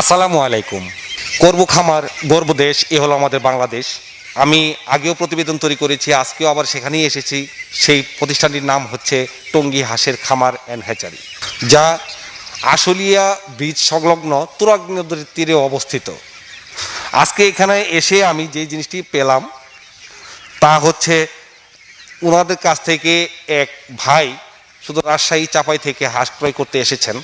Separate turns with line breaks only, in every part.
আসসালামু আলাইকুম। গর্ব খামার, গর্ব দেশ, এ হলো আমাদের বাংলাদেশ। আমি আগেও প্রতিবেদন তৈরি করেছি, আজকেও আবার সেখানেই এসেছি। সেই প্রতিষ্ঠানটির নাম হচ্ছে টঙ্গী হাঁসের খামার অ্যান্ড হ্যাচারি, যা আশুলিয়া ব্রিজ সংলগ্ন তুরাগ নদীর তীরে অবস্থিত। আজকে এখানে এসে আমি যে জিনিসটি পেলাম, তা হচ্ছে ওনাদের কাছ থেকে এক ভাই, শুধু রাজশাহী চাপাই থেকে হাঁস ক্রয় করতে এসেছেন।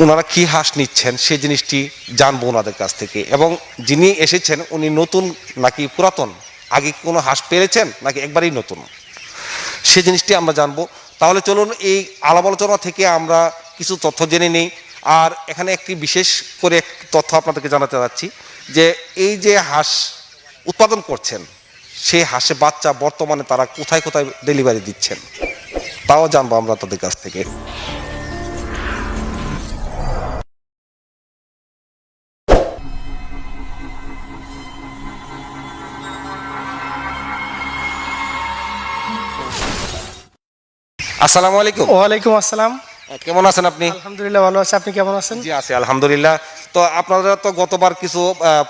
ওনারা কি হাঁস নিচ্ছেন সেই জিনিসটি জানব ওনাদের কাছ থেকে। এবং যিনি এসেছেন, উনি নতুন নাকি পুরাতন? আগে কোনো হাঁস পেরেছেন নাকি একবারই নতুন? সে জিনিসটি আমরা জানব। তাহলে চলুন এই আলাপ আলোচনা থেকে আমরা কিছু তথ্য জেনে নেই। আর এখানে একটি বিশেষ করে তথ্য আপনাদেরকে জানাতে চাচ্ছি, যে এই যে হাঁস উৎপাদন করছেন সেই হাঁসে বাচ্চা বর্তমানে তারা কোথায় কোথায় ডেলিভারি দিচ্ছেন? তাও জানব আমরা তাদের কাছ থেকে। আসসালামু আলাইকুম।
ওয়ালাইকুম আসসালাম।
কেমন আছেন আপনি?
আলহামদুলিল্লাহ ভালো আছি। আপনি কেমন আছেন?
জি আছি আলহামদুলিল্লাহ। তো আপনারা তো গতবার কিছু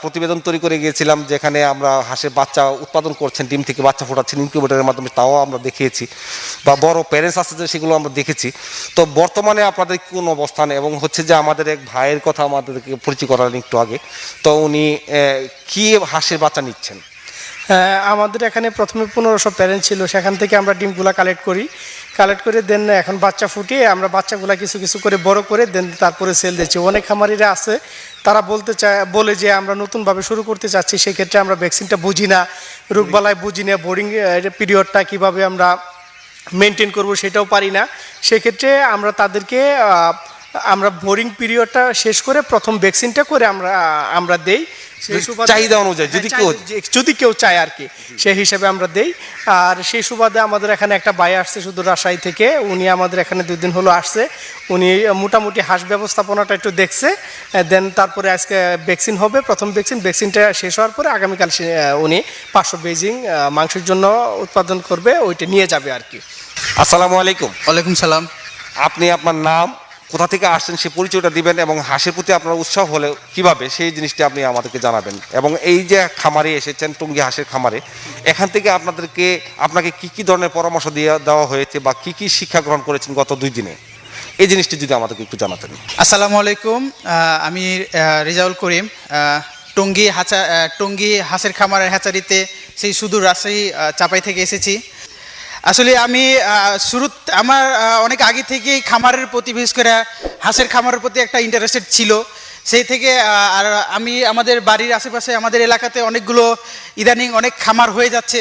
প্রতিবেদন তৈরি করে গিয়েছিলাম যেখানে আমরা হাঁসের বাচ্চা উৎপাদন করছেন ডিম থেকে বাচ্চা ফোটাচ্ছেন ইনকিউবেটরের মাধ্যমে তাও আমরা দেখিয়েছি। বা বড় প্যারেন্টস আছে যে সেগুলো আমরা দেখেছি। তো বর্তমানে আপনাদের কোন অবস্থান? এবং হচ্ছে যে আমাদের এক ভাইয়ের কথা আমাদেরকে পরিচয় করালেন একটু আগে। তো উনি কি হাঁসের বাচ্চা নিচ্ছেন?
আমাদের এখানে প্রথমে পনেরোশো প্যারেন্ট ছিল। সেখান থেকে আমরা ডিমগুলা কালেক্ট করি। কালেক্ট করে দেন না, এখন বাচ্চা ফুটিয়ে আমরা বাচ্চাগুলা কিছু কিছু করে বড় করে দেন, তারপরে সেল দিচ্ছি। অনেক খামারিরা আছে, তারা বলতে চায়, বলে যে আমরা নতুনভাবে শুরু করতে চাচ্ছি, সেক্ষেত্রে আমরা ভ্যাকসিনটা বুঝি না রোগবালায় বুঝি না বোর্ডিং পিরিয়ডটা কীভাবে আমরা মেনটেন করব সেটাও পারি না। সেক্ষেত্রে আমরা তাদেরকে আমরা বোরিং পিরিয়ডটা শেষ করে প্রথম ভ্যাকসিনটা করে আমরা আমরা দেই।
চাহিদা অনুযায়ী, যদি
হ্যাঁ,
কেউ-
যদি কেউ চায় আর কি সেই হিসাবে আমরা দেই। আর সেই সুবাদে আমাদের এখানে একটা ভাই আসছে শুধু রাজশাহী থেকে। উনি আমাদের এখানে দুই দিন হলো আসছে। উনি মোটামুটি হাঁস ব্যবস্থাপনাটা একটু দেখছে দেন তারপরে আজকে ভ্যাকসিন হবে প্রথম ভ্যাকসিন। ভ্যাকসিনটা শেষ হওয়ার পরে আগামীকাল উনি পাঁচশো বেজিং মাংসের জন্য উৎপাদন করবে ওইটা নিয়ে যাবে আর কি।
আসসালামু আলাইকুম।
ওয়ালাইকুম সালাম।
আপনি আপনার নাম? কোথা থেকে আসছেন সে পরিচয়টা দিবেন এবং হাঁসের প্রতি আপনার উৎসাহ হলে কীভাবে সেই জিনিসটি আপনি আমাদেরকে জানাবেন। এবং এই যে খামারে এসেছেন, টুঙ্গি হাঁসের খামারে, এখান থেকে আপনাদেরকে, আপনাকে কি কি ধরনের পরামর্শ দিয়ে দেওয়া হয়েছে বা কি কি শিক্ষা গ্রহণ করেছেন গত দুই দিনে? এই জিনিসটি যদি আমাদেরকে একটু জানাতেন।
আসসালামু আলাইকুম। আমি রেজাউল করিম। টঙ্গি হাঁচা টঙ্গী হাঁসের খামারের হ্যাচারিতে সেই সুদূর রাজশাহী চাপাই থেকে এসেছি। আসলে আমি শুরু আমার অনেক আগে থেকেই খামারের প্রতি, বিশেষ করে হাঁসের খামারের প্রতি একটা ইন্টারেস্টেড ছিল। সেই থেকে আর আমি আমাদের বাড়ির আশেপাশে, আমাদের এলাকাতে অনেকগুলো ইদানিং অনেক খামার হয়ে যাচ্ছে।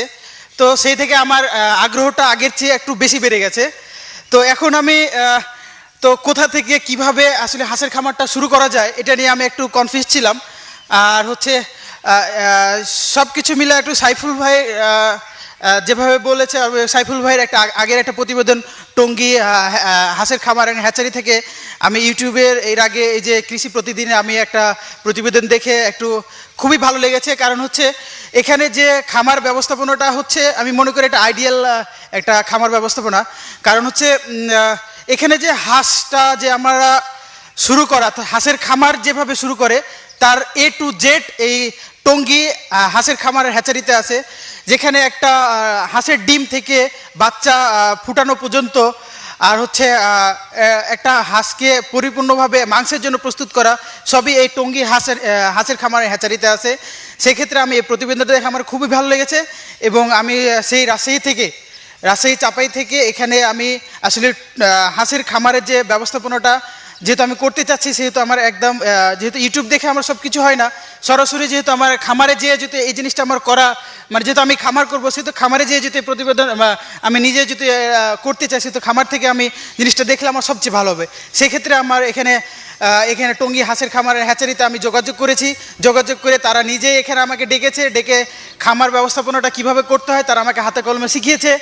তো সেই থেকে আমার আগ্রহটা আগের চেয়ে একটু বেশি বেড়ে গেছে। তো এখন আমি তো কোথা থেকে কীভাবে আসলে হাঁসের খামারটা শুরু করা যায়, এটা নিয়ে আমি একটু কনফিউজ ছিলাম। আর হচ্ছে সব কিছু মিলে একটু সাইফুল ভাই যেভাবে বলেছে সাইফুল ভাইয়ের একটা আগের একটা প্রতিবেদন, টঙ্গী হাঁসের খামার and হ্যাচারি থেকে আমি ইউটিউবের এর আগে এই যে কৃষি প্রতিদিনে আমি একটা প্রতিবেদন দেখে একটু খুবই ভালো লেগেছে। কারণ হচ্ছে, এখানে যে খামার ব্যবস্থাপনাটা হচ্ছে, আমি মনে করি এটা আইডিয়াল একটা খামার ব্যবস্থাপনা। কারণ হচ্ছে এখানে যে হাঁসটা যে আমরা শুরু করা, হাঁসের খামার যেভাবে শুরু করে, তার এ টু জেড এই টঙ্গী হাঁসের খামারের হ্যাচারিতে আছে, যেখানে একটা হাঁসের ডিম থেকে বাচ্চা ফুটানো পর্যন্ত, আর হচ্ছে একটা হাঁসকে পরিপূর্ণভাবে মাংসের জন্য প্রস্তুত করা, সবই এই টঙ্গী হাঁসের হাঁসের খামারের হ্যাচারিতে আছে। সেক্ষেত্রে আমি এই প্রতিবেদনটা দেখে আমার খুবই ভালো লেগেছে, এবং আমি সেই রাজশাহী থেকে, রাজশাহী চাপাই থেকে এখানে আমি আসলে হাঁসের খামারের যে ব্যবস্থাপনাটা যেহেতু আমি করতে চাচ্ছি, সেহেতু আমার একদম যেহেতু ইউটিউব দেখে আমার সব কিছু হয় না, সরাসরি যেহেতু আমার খামারে যেয়ে যদি এই জিনিসটা আমার করা মানে যেহেতু আমি খামার করব, সেহেতু খামারে যেয়ে যদি প্রতিবেদন আমি নিজে যদি করতে চাই, সেহেতু খামার থেকে আমি জিনিসটা দেখলে আমার সবচেয়ে ভালো হবে। সেক্ষেত্রে আমার এখানে এখানে টঙ্গী হাঁসের খামারের হ্যাচারিতে আমি যোগাযোগ করেছি। যোগাযোগ করে তারা নিজেই এখানে আমাকে ডেকেছে, ডেকে খামার ব্যবস্থাপনাটা কীভাবে করতে হয়, তারা আমাকে হাতে কলমে শিখিয়েছে।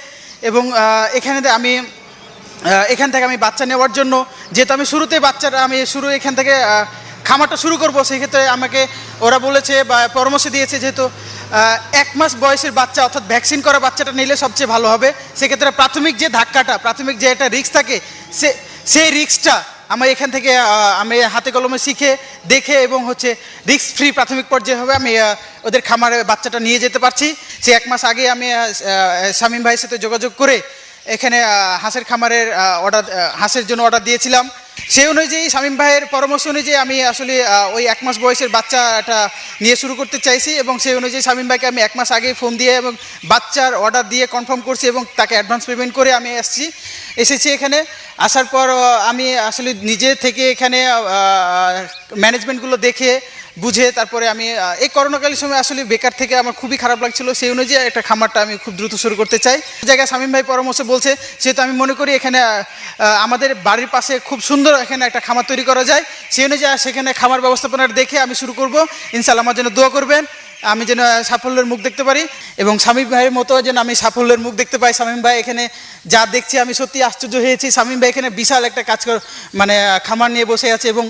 এবং এখানে আমি এখান থেকে আমি বাচ্চা নেওয়ার জন্য, যেহেতু আমি শুরুতে বাচ্চাটা, আমি শুরু এখান থেকে খামারটা শুরু করব, সেক্ষেত্রে আমাকে ওরা বলেছে বা পরামর্শ দিয়েছে যেহেতু এক মাস বয়সের বাচ্চা অর্থাৎ ভ্যাকসিন করা বাচ্চাটা নিলে সবচেয়ে ভালো হবে। সেক্ষেত্রে প্রাথমিক যে ধাক্কাটা, প্রাথমিক যে একটা রিস্ক থাকে, সে, সেই রিস্কটা আমার এখান থেকে আমি হাতে কলমে শিখে, দেখে এবং হচ্ছে রিক্স ফ্রি প্রাথমিক পর্যায়ে হবে আমি ওদের খামারে বাচ্চাটা নিয়ে যেতে পারছি। সে এক মাস আগে আমি শামীম ভাইয়ের সাথে যোগাযোগ করে এখানে হাঁসের খামারের অর্ডার হাঁসের জন্য অর্ডার দিয়েছিলাম। সেই অনুযায়ী শামীম ভাইয়ের পরামর্শ অনুযায়ী আমি আসলে ওই এক মাস বয়সের বাচ্চাটা নিয়ে শুরু করতে চাইছি এবং সেই অনুযায়ী শামীম ভাইকে আমি এক মাস আগে ফোন দিয়ে এবং বাচ্চার অর্ডার দিয়ে কনফার্ম করছি এবং তাকে অ্যাডভান্স পেমেন্ট করে আমি এসেছি এসেছি এখানে। আসার পর আমি আসলে নিজে থেকে এখানে ম্যানেজমেন্টগুলো দেখে বুঝে তারপরে আমি এই করোনাকালীন সময় আসলে বেকার থেকে আমার খুবই খারাপ লাগছিল। সেই অনুযায়ী একটা খামারটা আমি খুব দ্রুত শুরু করতে চাই। জায়গায় শামীম ভাই পরামর্শ বলছে সেহেতু আমি মনে করি এখানে আমাদের বাড়ির পাশে খুব সুন্দর এখানে একটা খামার তৈরি করা যায়। সেই অনুযায়ী সেখানে খামার ব্যবস্থাপনার দেখে আমি শুরু করব। ইনশাল্লাহ আমার জন্য দোয়া করবেন, আমি যেন সাফল্যের মুখ দেখতে পারি এবং শামীম ভাইয়ের মতো যেন আমি সাফল্যের মুখ দেখতে পাই। শামীম ভাই এখানে যা দেখছি আমি সত্যি আশ্চর্য হয়েছি। শামীম ভাই এখানে বিশাল একটা কাজ মানে খামার নিয়ে বসে আছে এবং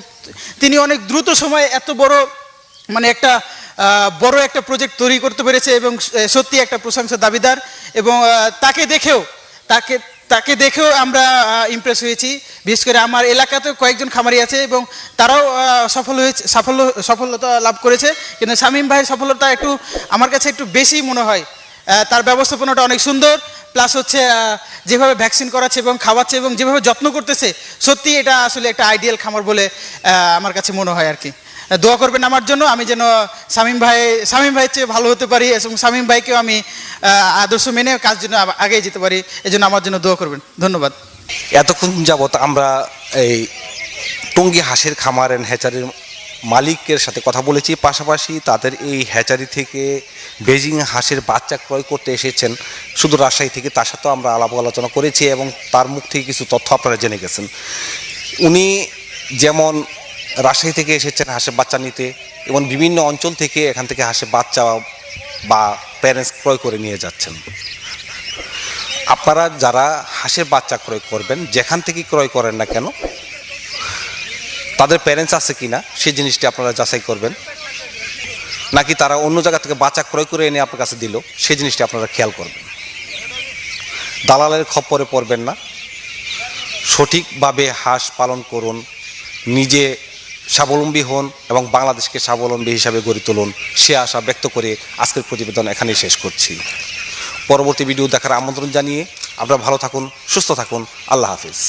তিনি অনেক দ্রুত সময়ে এত বড় মানে একটা বড় একটা প্রজেক্ট তৈরি করতে পেরেছে এবং সত্যি একটা প্রশংসার দাবিদার এবং তাকে দেখেও, তাকে তাকে দেখেও আমরা ইমপ্রেস হয়েছি। বিশেষ করে আমার এলাকাতেও কয়েকজন খামারি আছে এবং তারাও সফল হয়েছে, সাফল্য সফলতা লাভ করেছে। কিন্তু শামীম ভাইয়ের সফলতা একটু আমার কাছে একটু বেশি মনে হয়। তার ব্যবস্থাপনাটা অনেক সুন্দর, প্লাস হচ্ছে যেভাবে ভ্যাকসিন করাচ্ছে এবং খাওয়াচ্ছে এবং যেভাবে যত্ন করতেছে, সত্যি এটা আসলে একটা আইডিয়াল খামার বলে আমার কাছে মনে হয় আর কি। দোয়া করবেন আমার জন্য। আমি যেন শামীম ভাই, শামীম ভাইয়ের চেয়ে ভালো হতে পারি এবং শামীম ভাইকেও আমি আদর্শ মেনে কাজ জন্য আগে যেতে পারি, এজন্য আমার জন্য দোয়া করবেন। ধন্যবাদ।
এতক্ষণ যাবত আমরা এই টঙ্গী হাঁসের খামার অ্যান্ড হ্যাচারির মালিকের সাথে কথা বলেছি। পাশাপাশি তাদের এই হ্যাচারি থেকে বেজিং হাঁসের বাচ্চা ক্রয় করতে এসেছেন শুধু রাজশাহী থেকে, তার সাথেও আমরা আলাপ আলোচনা করেছি এবং তার মুখ থেকে কিছু তথ্য আপনারা জেনে গেছেন। উনি যেমন রাজশাহী থেকে এসেছেন হাঁসের বাচ্চা নিতে এবং বিভিন্ন অঞ্চল থেকে এখান থেকে হাঁসের বাচ্চা বা প্যারেন্টস ক্রয় করে নিয়ে যাচ্ছেন। আপনারা যারা হাঁসের বাচ্চা ক্রয় করবেন, যেখান থেকে ক্রয় করেন না কেন, তাদের প্যারেন্টস আছে কি না সেই জিনিসটি আপনারা যাচাই করবেন। নাকি তারা অন্য জায়গা থেকে বাচ্চা ক্রয় করে এনে আপনার কাছে দিল, সেই জিনিসটি আপনারা খেয়াল করবেন। দালালের খপ্পরে পড়বেন না। সঠিকভাবে হাঁস পালন করুন, নিজে স্বাবলম্বী হন এবং বাংলাদেশকে স্বাবলম্বী হিসাবে গড়ে তুলুন। সে আশা ব্যক্ত করে আজকের প্রতিবেদন এখানেই শেষ করছি। পরবর্তী ভিডিও দেখার আমন্ত্রণ জানিয়ে আপনারা ভালো থাকুন, সুস্থ থাকুন। আল্লাহ হাফিজ।